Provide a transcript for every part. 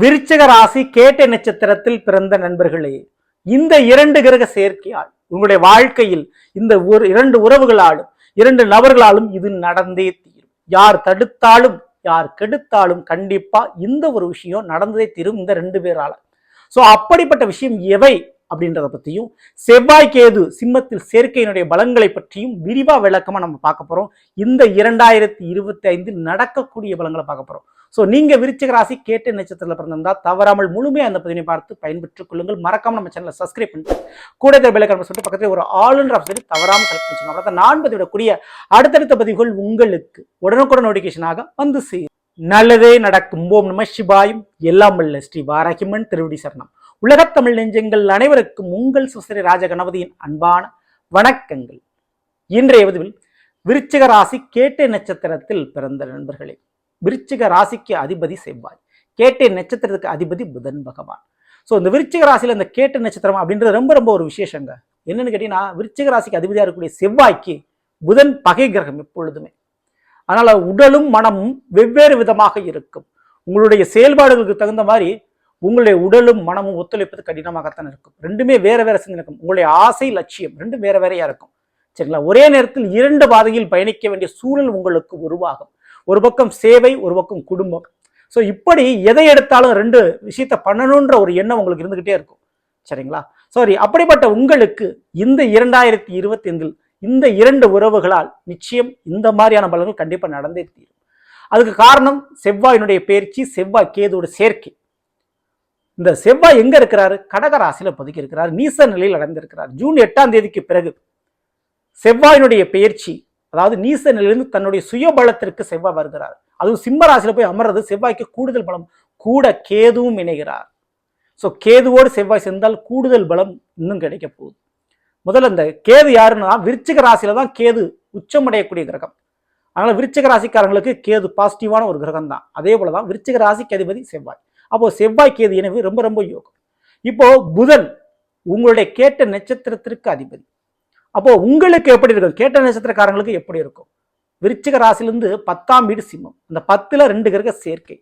விருச்சிக ராசி கேட்டை நட்சத்திரத்தில் பிறந்த நண்பர்களே இந்த இரண்டு கிரக சேர்க்கையால் உங்களுடைய வாழ்க்கையில் இந்த ஒரு இரண்டு உறவுகளாலும் இரண்டு நபர்களாலும் இது நடந்தே தீரும். யார் தடுத்தாலும் யார் கெடுத்தாலும் கண்டிப்பா இந்த ஒரு விஷயம் நடந்ததே தீரும் இந்த ரெண்டு பேரால. சோ அப்படிப்பட்ட விஷயம் எவை அப்படின்றத பத்தியும் செவ்வாய் கேது சிம்மத்தில் சேர்க்கையினுடைய பலங்களை பற்றியும் விரிவா விளக்கமா நம்ம பார்க்க போறோம். இந்த இரண்டாயிரத்தி இருபத்தி ஐந்தில் நடக்கக்கூடிய பலங்களை பார்க்க போறோம். ஸோ நீங்க விருச்சிக ராசி கேட்ட நட்சத்திரத்தில் பிறந்திருந்தால் தவறாமல் முழுமையாக அந்த பதினை பார்த்து பயன்பெற்றுக் கொள்ளுங்கள். மறக்காம நம்ம சேனலை சப்ஸ்கிரைப் பண்ணிட்டு கூட இதில் பெல்லைக்கான சொல்லிட்டு பக்கத்தில் ஒரு ஆளுன்ற ஆப்ஷன் தவறாமல் செலக்ட் வச்சுக்கோங்க அப்புறம் நான் பதிவிடக்கூடிய அடுத்தடுத்த பதிவுகள் உங்களுக்கு உடனுக்குடன் நோட்டிஃபிகேஷனாக வந்து செய்யும் நல்லதே நடக்கும். ஓம் நம சிவாயும். எல்லாம் வல்ல ஸ்ரீ வாராகிமன் திருவடி சரணம். உலகத்தமிழ் நெஞ்சங்கள் அனைவருக்கும் உங்கள் சுசரி ராஜ கணபதியின் அன்பான வணக்கங்கள். இன்றைய பதிவில் விருச்சிக ராசி கேட்டை நட்சத்திரத்தில் பிறந்த நண்பர்களே. விருச்சிக ராசிக்கு அதிபதி செவ்வாய். கேட்டை நட்சத்திரத்துக்கு அதிபதி புதன் பகவான். ஸோ இந்த விருச்சிக ராசியில் இந்த கேட்டு நட்சத்திரம் அப்படின்றது ரொம்ப ரொம்ப ஒரு விசேஷங்க. என்னன்னு கேட்டீங்கன்னா விருச்சிக ராசிக்கு அதிபதியாக இருக்கக்கூடிய செவ்வாய்க்கு புதன் பகை கிரகம் எப்பொழுதுமே. அதனால் உடலும் மனமும் வெவ்வேறு விதமாக இருக்கும். உங்களுடைய செயல்பாடுகளுக்கு தகுந்த மாதிரி உங்களுடைய உடலும் மனமும் ஒத்துழைப்பது கடினமாகத்தான் இருக்கும். ரெண்டுமே வேற வேற சிந்தனை இருக்கும் உங்களுடைய ஆசை லட்சியம் ரெண்டும் வேற வேறையா இருக்கும். சரிங்களா? ஒரே நேரத்தில் இரண்டு பாதையில் பயணிக்க வேண்டிய சூழல் உங்களுக்கு உருவாகும். ஒரு பக்கம் சேவை ஒரு பக்கம் குடும்பம். ஸோ இப்படி எதை எடுத்தாலும் ரெண்டு விஷயத்த பண்ணணுன்ற ஒரு எண்ணம் உங்களுக்கு இருந்துக்கிட்டே இருக்கும். சரிங்களா? சாரி அப்படிப்பட்ட உங்களுக்கு இந்த இரண்டாயிரத்தி இருபத்தி ஐந்தில் இந்த இரண்டு உறவுகளால் நிச்சயம் இந்த மாதிரியான பலன்கள் கண்டிப்பாக நடந்தே தீரும். அதுக்கு காரணம் செவ்வாயினுடைய பயிற்சி செவ்வாய் கேதோட சேர்க்கை. இந்த செவ்வாய் எங்க இருக்கிறாரு? கடகராசியில் பதுக்கி இருக்கிறார். நீச நிலையில் அடைந்திருக்கிறார். ஜூன் எட்டாம் தேதிக்கு பிறகு செவ்வாயினுடைய பெயர்ச்சி அதாவது நீச நிலையிலிருந்து தன்னுடைய சுயபலத்திற்கு செவ்வாய் வருகிறார். அதுவும் சிம்ம ராசியில போய் அமர்றது செவ்வாய்க்கு கூடுதல் பலம் கூட கேதுவும் இணைகிறார். ஸோ கேதுவோடு செவ்வாய் சேர்ந்தால் கூடுதல் பலம் இன்னும் கிடைக்க போகுது. முதல்ல இந்த கேது யாருன்னா விருச்சிக ராசியில தான் கேது உச்சமடையக்கூடிய கிரகம். அதனால விருச்சிக ராசிக்காரங்களுக்கு கேது பாசிட்டிவான ஒரு கிரகம் தான் அதே போல தான் விருச்சிக ராசிக்கு அதிபதி செவ்வாய். அப்போ செவ்வாய் கேது எனவே ரொம்ப ரொம்ப யோகம். இப்போ புதன் உங்களுடைய கேட்ட நட்சத்திரத்திற்கு அதிபதி. அப்போ உங்களுக்கு எப்படி இருக்கும்? கேட்ட நட்சத்திரக்காரங்களுக்கு எப்படி இருக்கும்? விருச்சிக ராசிலிருந்து பத்தாம் வீடு சிம்மம். அந்த பத்துல ரெண்டு கிரக சேர்க்கை.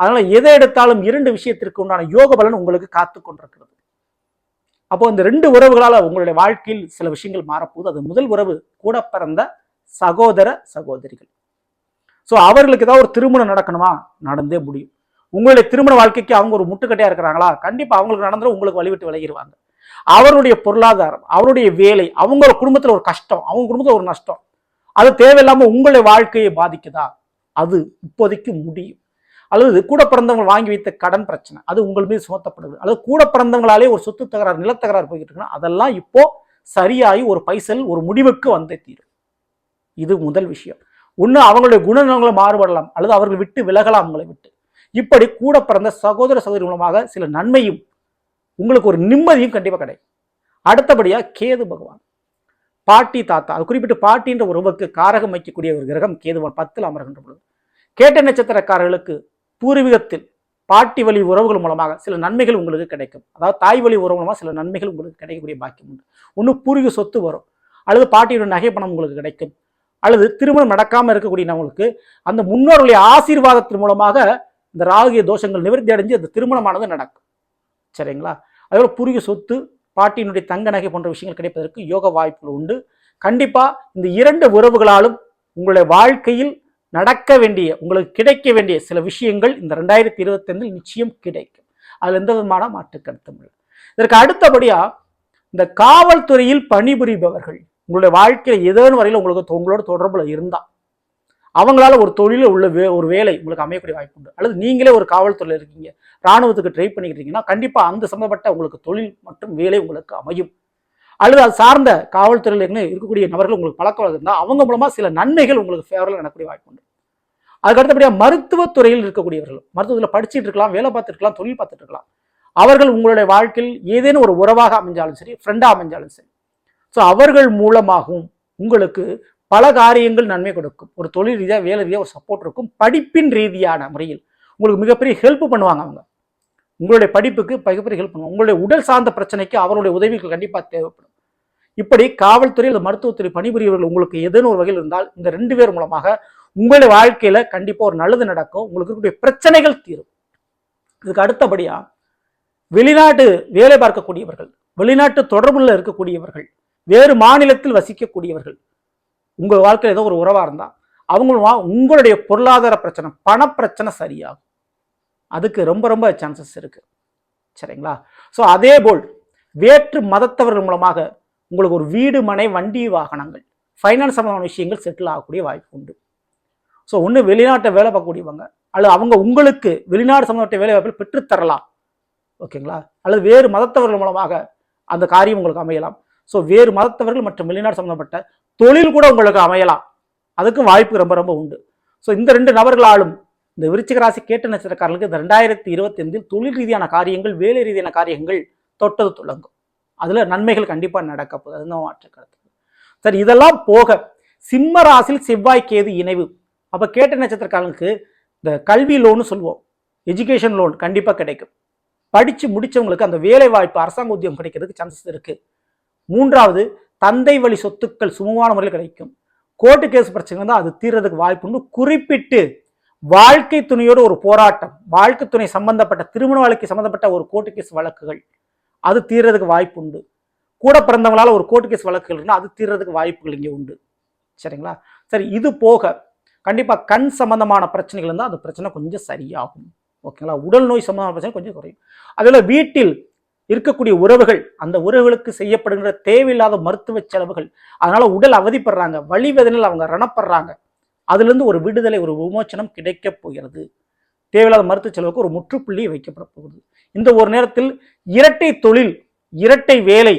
அதனால எதை எடுத்தாலும் இரண்டு விஷயத்திற்கு உண்டான யோக பலன் உங்களுக்கு காத்து கொண்டிருக்கிறது. அப்போ இந்த ரெண்டு உறவுகளால் உங்களுடைய வாழ்க்கையில் சில விஷயங்கள் மாறப்போகுது. அது முதல் உறவு கூட பிறந்த சகோதர சகோதரிகள். ஸோ அவர்களுக்கு ஏதாவது ஒரு திருமணம் நடக்கணுமா? நடந்தே முடியும். உங்களுடைய திருமண வாழ்க்கைக்கு அவங்க ஒரு முட்டுக்கட்டையாக இருக்கிறாங்களா? கண்டிப்பாக அவங்களுக்கு நடந்துடும் உங்களுக்கு வழிவிட்டு விலகிடுவாங்க அவருடைய பொருளாதாரம் அவருடைய வேலை அவங்க குடும்பத்தில் ஒரு கஷ்டம் அவங்க குடும்பத்தில் ஒரு நஷ்டம். அது தேவையில்லாம உங்களுடைய வாழ்க்கையை பாதிக்குதா? அது இப்போதைக்கு முடியும். அல்லது கூட பிறந்தவங்க வாங்கி வைத்த கடன் பிரச்சனை அது உங்கள் மீது சுமத்தப்படுது. அல்லது கூட பிறந்தவங்களாலே ஒரு சொத்து தகராறு நிலத்தகராறு போய்கிட்டு இருக்குன்னா அதெல்லாம் இப்போ சரியாகி ஒரு பைசல் ஒரு முடிவுக்கு வந்தே தீரும். இது முதல் விஷயம். ஒன்று அவங்களுடைய குணநலங்களை மாறுபடலாம் அல்லது அவர்கள் விட்டு விலகலாம் அவங்களை விட்டு. இப்படி கூட பிறந்த சகோதர சகோதரி மூலமாக சில நன்மையும் உங்களுக்கு ஒரு நிம்மதியும் கண்டிப்பாக கிடைக்கும். அடுத்தபடியாக கேது பகவான். பாட்டி தாத்தா அது குறிப்பிட்டு பாட்டின்ற உறவுக்கு காரகம் வைக்கக்கூடிய ஒரு கிரகம் கேதுவான் பத்தில் அமர்கின்ற பொழுது. கேட்ட நட்சத்திரக்காரர்களுக்கு பூர்வீகத்தில் பாட்டி வழி உறவுகள் மூலமாக சில நன்மைகள் உங்களுக்கு கிடைக்கும். அதாவது தாய் வழி உறவு மூலமாக சில நன்மைகள் உங்களுக்கு கிடைக்கக்கூடிய பாக்கியம் உண்டு. ஒன்று பூர்வீக சொத்து வரும். அல்லது பாட்டியோட நகை பணம் உங்களுக்கு கிடைக்கும். அல்லது திருமணம் நடக்காமல் இருக்கக்கூடியவங்களுக்கு அந்த முன்னோர்களுடைய ஆசீர்வாதத்தின் மூலமாக இந்த ராகிய தோஷங்கள் நிவர்த்தி அடைஞ்சு அந்த திருமணமானது நடக்கும். சரிங்களா? அதோட புரிய சொத்து பாட்டியினுடைய தங்க நகை போன்ற விஷயங்கள் கிடைப்பதற்கு யோக வாய்ப்புகள் உண்டு. கண்டிப்பாக இந்த இரண்டு உறவுகளாலும் உங்களுடைய வாழ்க்கையில் நடக்க வேண்டிய உங்களுக்கு கிடைக்க வேண்டிய சில விஷயங்கள் இந்த ரெண்டாயிரத்தி இருபத்தைந்தில் நிச்சயம் கிடைக்கும். அதில் எந்த விதமான மாற்று கருத்தும் இல்லை. இதற்கு அடுத்தபடியாக இந்த காவல்துறையில் பணிபுரிபவர்கள் உங்களுடைய வாழ்க்கையில் ஏதேனும் வரையில் உங்களுக்கு உங்களோட தொடர்பில் இருந்தால் அவங்களால ஒரு தொழில உள்ள வே ஒரு வேலை உங்களுக்கு அமையக்கூடிய வாய்ப்பு உண்டு. அல்லது நீங்களே ஒரு காவல்துறையில் இருக்கீங்க. ராணுவத்துக்கு ட்ரை பண்ணிக்கிட்டு இருக்கீங்கன்னா அந்த சம்மந்தப்பட்ட உங்களுக்கு தொழில் மற்றும் வேலை உங்களுக்கு அமையும். அல்லது அது சார்ந்த காவல்துறையில் இருக்கக்கூடிய நபர்கள் உங்களுக்கு பழக்க இருந்தால் அவங்க மூலமாக சில நன்மைகள் உங்களுக்கு ஃபேவரில் நடக்கக்கூடிய வாய்ப்பு உண்டு. அதுக்கு அடுத்தபடியாக மருத்துவத்துறையில் இருக்கக்கூடியவர்கள் மருத்துவத்தில் படிச்சுட்டு இருக்கலாம் வேலை பார்த்துருக்கலாம் தொழில் பார்த்துட்டு இருக்கலாம். அவர்கள் உங்களுடைய வாழ்க்கையில் ஏதேனும் ஒரு உறவாக அமைஞ்சாலும் சரி ஃப்ரெண்டாக அமைஞ்சாலும் சரி. ஸோ அவர்கள் மூலமாகவும் உங்களுக்கு பல காரியங்கள் நன்மை கொடுக்கும். ஒரு தொழில் ரீதியாக வேலை ரீதியாக ஒரு சப்போர்ட் இருக்கும். படிப்பின் ரீதியான முறையில் உங்களுக்கு மிகப்பெரிய ஹெல்ப் பண்ணுவாங்க அவங்க. உங்களுடைய படிப்புக்கு மிகப்பெரிய ஹெல்ப் பண்ணுவாங்க. உங்களுடைய உடல் சார்ந்த பிரச்சனைக்கு அவருடைய உதவிகள் கண்டிப்பாக தேவைப்படும். இப்படி காவல்துறை அல்லது மருத்துவத்துறை பணிபுரியவர்கள் உங்களுக்கு ஏதேனும் ஒரு வகையில் இருந்தால் இந்த ரெண்டு பேர் மூலமாக உங்களுடைய வாழ்க்கையில கண்டிப்பாக ஒரு நல்லது நடக்கும். உங்களுக்கு இருக்கக்கூடிய பிரச்சனைகள் தீரும். இதுக்கு அடுத்தபடியாக வெளிநாட்டு வேலை பார்க்கக்கூடியவர்கள் வெளிநாட்டு தொடர்புல இருக்கக்கூடியவர்கள் வேறு மாநிலத்தில் வசிக்கக்கூடியவர்கள் உங்கள் வாழ்க்கையில் ஏதோ ஒரு உறவாக இருந்தால் அவங்களும் உங்களுடைய பொருளாதார பிரச்சனை பணப்பிரச்சனை சரியாகும். அதுக்கு ரொம்ப ரொம்ப சான்சஸ் இருக்குது சரிங்களா? ஸோ அதே போல் வேற்று மதத்தவர்கள் மூலமாக உங்களுக்கு ஒரு வீடு மனை வண்டி வாகனங்கள் ஃபைனான்ஸ் சம்பந்தமான விஷயங்கள் செட்டில் ஆகக்கூடிய வாய்ப்பு உண்டு. ஸோ ஒன்று வெளிநாட்டை வேலை பார்க்கக்கூடியவங்க அல்லது அவங்க உங்களுக்கு வெளிநாடு சம்பந்தப்பட்ட வேலை வாய்ப்பில் பெற்றுத்தரலாம் ஓகேங்களா? அல்லது வேறு மதத்தவர்கள் மூலமாக அந்த காரியம் உங்களுக்கு அமையலாம். ஸோ வேறு மதத்தவர்கள் மற்றும் வெளிநாடு சம்பந்தப்பட்ட தொழில் கூட உங்களுக்கு அமையலாம். அதுக்கும் வாய்ப்பு ரொம்ப ரொம்ப உண்டு. ஸோ இந்த ரெண்டு நபர்களாலும் இந்த விருச்சிக ராசி கேட்ட நட்சத்திரக்காரர்களுக்கு இந்த ரெண்டாயிரத்தி இருபத்தி ஐந்தில் தொழில் ரீதியான காரியங்கள் வேலை ரீதியான காரியங்கள் தொட்டது தொடங்கும் அதில் நன்மைகள் கண்டிப்பாக நடக்க போகுது. அதுதான் மாற்று கருத்து. சரி இதெல்லாம் போக சிம்ம ராசியில் செவ்வாய் கேது இணைவு. அப்போ கேட்ட நட்சத்திரக்காரங்களுக்கு இந்த கல்வி லோன் சொல்லுவோம். எஜுகேஷன் லோன் கண்டிப்பாக கிடைக்கும். படித்து முடித்தவங்களுக்கு அந்த வேலை வாய்ப்பு அரசாங்க உத்தியோகம் கிடைக்கிறதுக்கு சான்சஸ் இருக்குது மூன்றாவது தந்தை வழி சொத்துக்கள் சுமூகமான முறையில் கிடைக்கும். கோர்ட்டு கேஸ் பிரச்சனை தான் அது தீர்றதுக்கு வாய்ப்பு உண்டு. குறிப்பிட்டு வாழ்க்கை துணையோடு ஒரு போராட்டம் வாழ்க்கை துணை சம்பந்தப்பட்ட திருமண வாழ்க்கை சம்பந்தப்பட்ட ஒரு கோர்ட்டு கேஸ் வழக்குகள் அது தீர்றதுக்கு வாய்ப்பு உண்டு. கூட பிறந்தவங்களால் ஒரு கோர்ட்டு கேஸ் வழக்குகள் இருந்தால் அது தீர்றதுக்கு வாய்ப்புகள் இங்கே உண்டு. சரிங்களா? சரி இது போக கண்டிப்பாக கண் சம்பந்தமான பிரச்சனைகள் இருந்தால் அந்த பிரச்சனை கொஞ்சம் சரியாகும். ஓகேங்களா? உடல் நோய் சம்பந்தமான பிரச்சனை கொஞ்சம் குறையும். அதில் வீட்டில் இருக்கக்கூடிய உறவுகள் அந்த உறவுகளுக்கு செய்யப்படுகின்ற தேவையில்லாத மருத்துவ செலவுகள் அதனால உடல் அவதிப்படுறாங்க வழிவேதனையில் அவங்க ரணப்படுறாங்க. அதுலேருந்து ஒரு விடுதலை ஒரு விமோச்சனம் கிடைக்கப் போகிறது. தேவையில்லாத மருத்துவ செலவுக்கு ஒரு முற்றுப்புள்ளி வைக்கப்பட போகுது. இந்த ஒரு நேரத்தில் இரட்டை தொழில் இரட்டை வேலை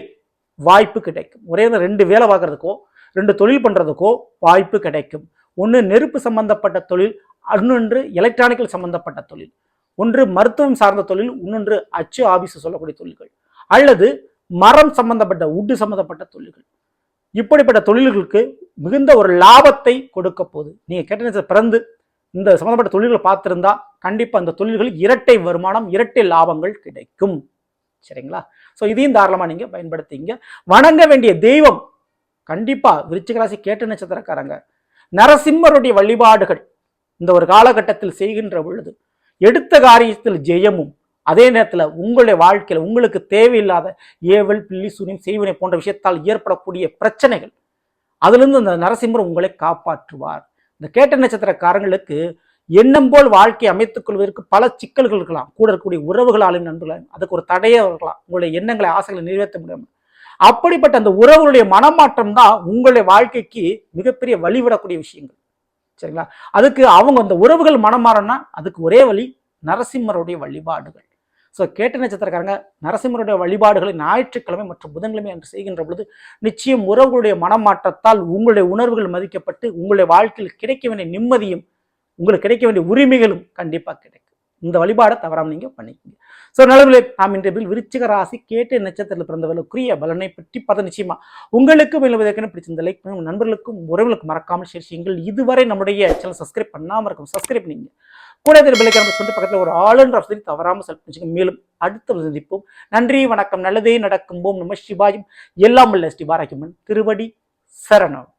வாய்ப்பு கிடைக்கும். ஒரே ரெண்டு வேலை பார்க்குறதுக்கோ ரெண்டு தொழில் பண்ணுறதுக்கோ வாய்ப்பு கிடைக்கும். ஒன்று நெருப்பு சம்பந்தப்பட்ட தொழில் இன்னொன்று எலக்ட்ரானிக்கல் சம்பந்தப்பட்ட தொழில். ஒன்று மருத்துவம் சார்ந்த தொழில் இன்னொன்று அச்சு ஆபீஸ் சொல்லக்கூடிய தொழில்கள். அல்லது மரம் சம்பந்தப்பட்ட உட்டு சம்பந்தப்பட்ட தொழில்கள். இப்படிப்பட்ட தொழில்களுக்கு மிகுந்த ஒரு லாபத்தை கொடுக்க போகுது. நீங்கள் கேட்ட பிறந்து இந்த சம்பந்தப்பட்ட தொழில்களை பார்த்துருந்தா கண்டிப்பாக அந்த தொழில்களில் இரட்டை வருமானம் இரட்டை லாபங்கள் கிடைக்கும். சரிங்களா? ஸோ இதையும் தாராளமாக நீங்கள் பயன்படுத்திங்க. வணங்க வேண்டிய தெய்வம் கண்டிப்பாக விருச்சிகராசி கேட்டு கேட்ட நட்சத்திரக்காரங்க. நரசிம்மருடைய வழிபாடுகள் இந்த ஒரு காலகட்டத்தில் செய்கின்ற பொழுது எடுத்த காரியத்தில் ஜெயமும் அதே நேரத்தில் உங்களுடைய வாழ்க்கையில் உங்களுக்கு தேவையில்லாத ஏவல் பில்லி சூனியம் செய்வினை போன்ற விஷயத்தால் ஏற்படக்கூடிய பிரச்சனைகள் அதிலிருந்து அந்த நரசிம்மர் உங்களை காப்பாற்றுவார். இந்த கேட்ட நட்சத்திரக்காரங்களுக்கு எண்ணம் போல் வாழ்க்கை அமைத்துக் கொள்வதற்கு பல சிக்கல்கள் இருக்கலாம். கூட இருக்கக்கூடிய உறவுகளாலும் நண்பர்களாலும் அதுக்கு ஒரு தடையே இருக்கலாம். உங்களுடைய எண்ணங்களை ஆசைகளை நிறைவேற்ற முடியாமல் அப்படிப்பட்ட அந்த உறவுகளுடைய மனமாற்றம் தான் உங்களுடைய வாழ்க்கைக்கு மிகப்பெரிய வழிவிடக்கூடிய விஷயங்கள். சரிங்களா? அதுக்கு அவங்க அந்த உறவுகள் மனம் மாறன்னா அதுக்கு ஒரே வழி நரசிம்மருடைய வழிபாடுகள். ஸோ கேட்ட நட்சத்திரக்காரங்க நரசிம்மருடைய வழிபாடுகளை ஞாயிற்றுக்கிழமை மற்றும் புதன்கிழமை என்று செய்கின்ற பொழுது நிச்சயம் உறவுகளுடைய மனமாற்றத்தால் உங்களுடைய உணர்வுகள் மதிக்கப்பட்டு உங்களுடைய வாழ்க்கையில் கிடைக்க வேண்டிய நிம்மதியும் உங்களுக்கு கிடைக்க வேண்டிய உரிமைகளும் கண்டிப்பாக கிடைக்கும். இந்த வழிபாடை தவறாம நீங்க பண்ணிக்கோங்க. ஸோ நல்லவில்லை நாம் இன்றைய பில் விருச்சிக ராசி கேட்டு நட்சத்திரத்தில் பிறந்தவர்களுக்குரிய பலனை பற்றி பத நிச்சயமா உங்களுக்கும் மேலும் பிடிச்சிருந்த லைக் பண்ணுங்க. உங்க நண்பர்களுக்கும் உறவுகளுக்கும் மறக்காமல் ஷேர் செய்யுங்கள். இதுவரை நம்முடைய சேனல் சப்ஸ்கிரைப் பண்ணாமல் இருக்கும் சப்ஸ்கிரைப் பண்ணிங்க. கூட இதில் பிள்ளைக்காரங்க சொல்லிட்டு பக்கத்தில் ஒரு ஆளுன்ற வசதி தவறாமல் செலக்ட் பண்ணிச்சுங்க மேலும் அடுத்த சந்திப்போம். நன்றி வணக்கம் நல்லதே நடக்கும். போம் நம்ம சிவாயும். எல்லாம் உள்ள ஸ்ரீ பாராக்கியம்மன் திருவடி சரணம்.